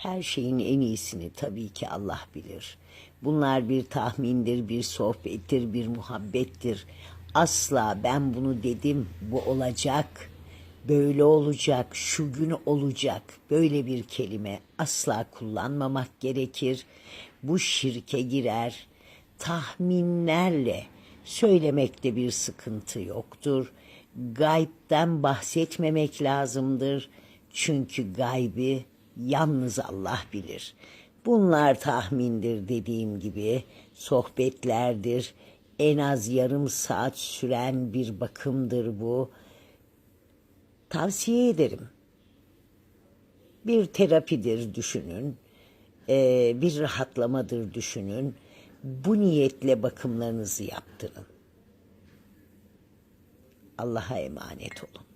Her şeyin en iyisini tabii ki Allah bilir. Bunlar bir tahmindir, bir sohbettir, bir muhabbettir. Asla ben bunu dedim, bu olacak, böyle olacak, şu gün olacak. Böyle bir kelime asla kullanmamak gerekir. Bu şirke girer. Tahminlerle söylemekte bir sıkıntı yoktur. Gaybden bahsetmemek lazımdır. Çünkü gaybi yalnız Allah bilir. Bunlar tahmindir dediğim gibi, sohbetlerdir. En az yarım saat süren bir bakımdır bu. Tavsiye ederim. Bir terapidir düşünün, eee, bir rahatlamadır düşünün. Bu niyetle bakımlarınızı yaptırın. Allah'a emanet olun.